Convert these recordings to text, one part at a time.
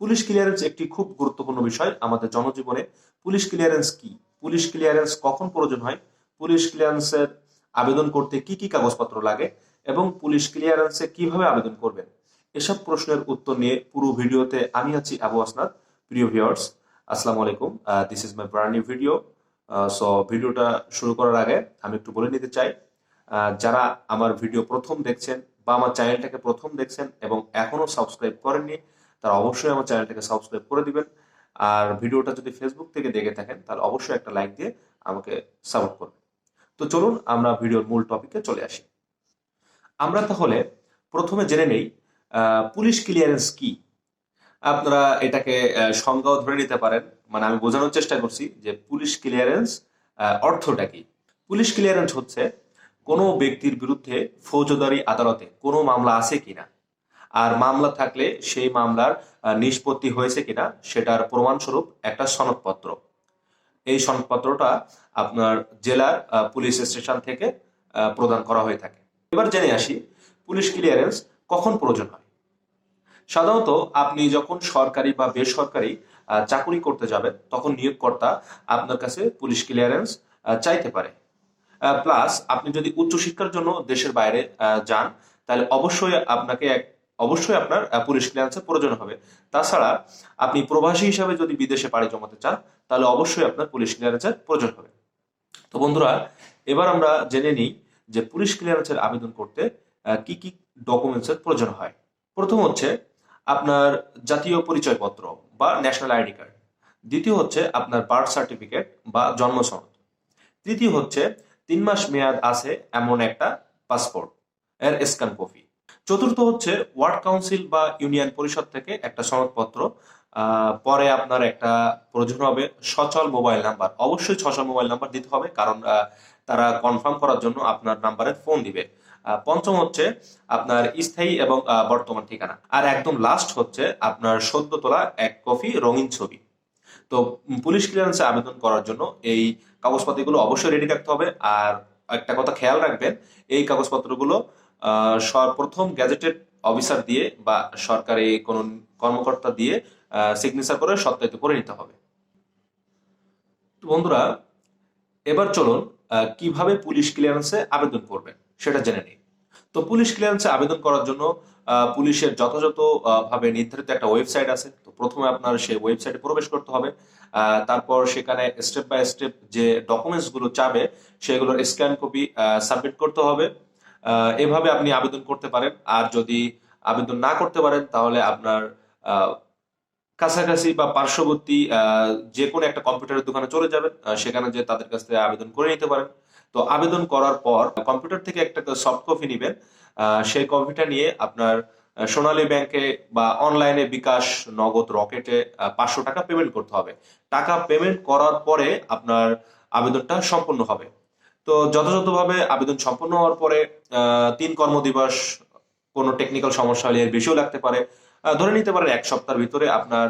Police clearance একটি খুব গুরুত্বপূর্ণ বিষয় আমাদের জনজীবনে। পুলিশ ক্লিয়ারেন্স কি? পুলিশ ক্লিয়ারেন্স কখন প্রয়োজন হয়? পুলিশ ক্লিয়ারেন্সের আবেদন করতে কি কি কাগজপত্র লাগে? এবং পুলিশ ক্লিয়ারেন্সে কীভাবে আবেদন করবেন? এসব প্রশ্নের উত্তর নিয়ে পুরো ভিডিওতে আমি আছি আবু আসনাদ, প্রিয় ভিউয়ার্স আসসালামু আলাইকুম। This is my brand new video so ভিডিওটা শুরু করার আগে আমি একটু বলে নিতে চাই। যারা আমার ভিডিও প্রথম দেখছেন বা আমার চ্যানেলটাকে প্রথম দেখছেন এবং এখনও সাবস্ক্রাইব করেননি তারা অবশ্যই আমার চ্যানেলটাকে সাবস্ক্রাইব করে দিবেন। আর ভিডিওটা যদি ফেসবুক থেকে দেখে থাকেন, তাহলে অবশ্যই একটা লাইক দিয়ে আমাকে সাপোর্ট করবেন। তো চলুন আমরা ভিডিওর মূল টপিকে চলে আসি। আমরা তাহলে প্রথমে জেনে নেই পুলিশ ক্লিয়ারেন্স কি? আপনারা এটাকে সংজ্ঞাও ধরে নিতে পারেন। মানে আমি বোঝানোর চেষ্টা করছি যে পুলিশ ক্লিয়ারেন্স অর্থটা কি? পুলিশ ক্লিয়ারেন্স হচ্ছে কোনো ব্যক্তির বিরুদ্ধে ফৌজদারি আদালতে কোনো মামলা আছে কিনা? আর মামলা থাকলে সেই মামলার নিষ্পত্তি হয়েছে কিনা সেটার প্রমাণস্বরূপ একটা সনদপত্র। এই সনদপত্রটা আপনার জেলার পুলিশ স্টেশন থেকে প্রদান করা হয়ে থাকে। এবার জেনে আসি, পুলিশ ক্লিয়ারেন্স কখন প্রয়োজন হয়? সাধারণত আপনি যখন সরকারি বা বেসরকারি চাকুরি করতে যাবেন, তখন নিয়োগকর্তা আপনার কাছে পুলিশ ক্লিয়ারেন্স চাইতে পারে। প্লাস আপনি যদি উচ্চশিক্ষার জন্য দেশের বাইরে যান, তাহলে অবশ্যই আপনাকে এক অবশ্যই আপনার পুলিশ ক্লিয়ারেন্সের প্রয়োজন হবে। তাছাড়া আপনি প্রবাসী হিসাবে যদি বিদেশে পাড়ি জমাতে চান, তাহলে অবশ্যই আপনার পুলিশ ক্লিয়ারেন্সের প্রয়োজন হবে। তো বন্ধুরা, এবার আমরা জেনে নিই যে পুলিশ ক্লিয়ারেন্সের আবেদন করতে কি কি ডকুমেন্টসের প্রয়োজন হয়। প্রথম হচ্ছে আপনার জাতীয় পরিচয়পত্র বা ন্যাশনাল আইডি কার্ড দ্বিতীয় হচ্ছে আপনার বার্থ সার্টিফিকেট বা জন্ম সনদ। তৃতীয় হচ্ছে তিন মাস মেয়াদ আছে এমন একটা পাসপোর্ট এর স্ক্যান কপি চতুর্থ হচ্ছে ওয়ার্ড কাউন্সিল বা ইউনিয়ন পরিষদ থেকে একটা সনদপত্র। পরে আপনার একটা প্রয়োজন হবে সচল মোবাইল নাম্বার। অবশ্যই সচল মোবাইল নাম্বার দিতে হবে কারণ তারা কনফার্ম করার জন্য আপনার নাম্বারে ফোন দিবে। পঞ্চম হচ্ছে আপনার স্থায়ী এবং বর্তমান ঠিকানা। আর একদম লাস্ট হচ্ছে আপনার সদ্য তোলা এক কপি রঙিন ছবি। তো পুলিশ ক্লিয়ারেন্সে আবেদন করার জন্য এই কাগজপত্রগুলো অবশ্যই রেডি রাখতে হবে। আর একটা কথা খেয়াল রাখবেন, এই কাগজপত্রগুলো সর্বপ্রথম গ্যাজেটেড অফিসার দিয়ে বা সরকারি কোনো কর্মকর্তা দিয়ে সিগনেচার করে সত্যায়িত করে নিতে হবে। তো বন্ধুরা, এবার চলুন কীভাবে পুলিশ ক্লিয়ারেন্সে আবেদন করবেন সেটা জেনে নিই। তো পুলিশ ক্লিয়ারেন্সে আবেদন করার জন্য পুলিশের যথাযথ ভাবে নির্ধারিত একটা ওয়েবসাইট আছে। তো প্রথমে আপনার সেই ওয়েবসাইটে প্রবেশ করতে হবে। তারপর সেখানে স্টেপ বাই স্টেপ যে ডকুমেন্টসগুলো চাবে, সেগুলোর স্ক্যান কপি সাবমিট করতে হবে। এভাবে আপনি আবেদন করতে পারেন। আর যদি আবেদন না করতে পারেন, তাহলে আপনার কাছাকাছি বা পার্শ্ববর্তী যে কোনো একটা কম্পিউটারের দোকানে চলে যাবেন। সেখানে যে তাদের কাছ থেকে আবেদন করে নিতে পারেন। তো আবেদন করার পর কম্পিউটার থেকে একটা সফট কপি নেবেন। সেই কপিটা নিয়ে আপনার সোনালী ব্যাংকে বা অনলাইনে বিকাশ নগদ রকেটে পাঁচশো টাকা পেমেন্ট করতে হবে। টাকা পেমেন্ট করার পরে আপনার আবেদনটা সম্পূর্ণ হবে। তো যথাযথভাবে আবেদন সম্পন্ন হওয়ার পরে তিন কর্মদিবস কোনো টেকনিক্যাল সমস্যা হলে বেশিও লাগতে পারে। ধরে নিতে পারেন এক সপ্তাহের ভিতরে আপনার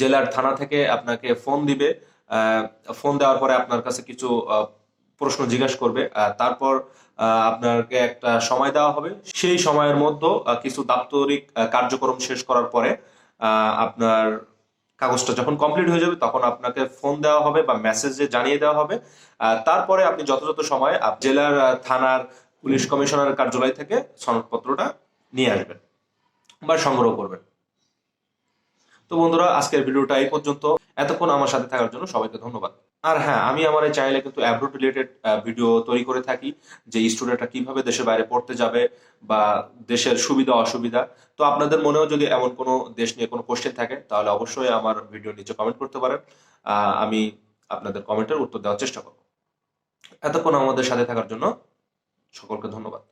জেলার থানা থেকে আপনাকে ফোন দিবে। ফোন দেওয়ার পরে আপনার কাছে কিছু প্রশ্ন জিজ্ঞাসা করবে। তারপর আপনাকে একটা সময় দেওয়া হবে। সেই সময়ের মধ্যে কিছু দাপ্তরিক কার্যক্রম শেষ করার পরে আপনার কাগজটা যখন কমপ্লিট হয়ে যাবে, তখন আপনাকে ফোন দেওয়া হবে বা মেসেজে জানিয়ে দেওয়া হবে। তারপরে আপনি যথাযথ সময়ে জেলার থানার, পুলিশ কমিশনার কার্যালয় থেকে সনদপত্রটা নিয়ে আসবেন বা সংগ্রহ করবেন। তো বন্ধুরা, আজকের ভিডিওটা এই পর্যন্ত। এতক্ষণ আমার সাথে থাকার জন্য সবাইকে ধন্যবাদ। আর হ্যাঁ আমি আমার এই চ্যানেলে কিন্তু অ্যাব্রোড রিলেটেড ভিডিও তৈরি করে থাকি, যে স্টুডেন্টরা কীভাবে দেশের বাইরে পড়তে যাবে বা দেশের সুবিধা, অসুবিধা। তো আপনাদের মনেও যদি এমন কোনো দেশ নিয়ে কোনো কোশ্চেন থাকে, তাহলে অবশ্যই আমার ভিডিও নিচে কমেন্ট করতে পারেন। আমি আপনাদের কমেন্টের উত্তর দেওয়ার চেষ্টা করব। এতক্ষণ আমাদের সাথে থাকার জন্য সকলকে ধন্যবাদ।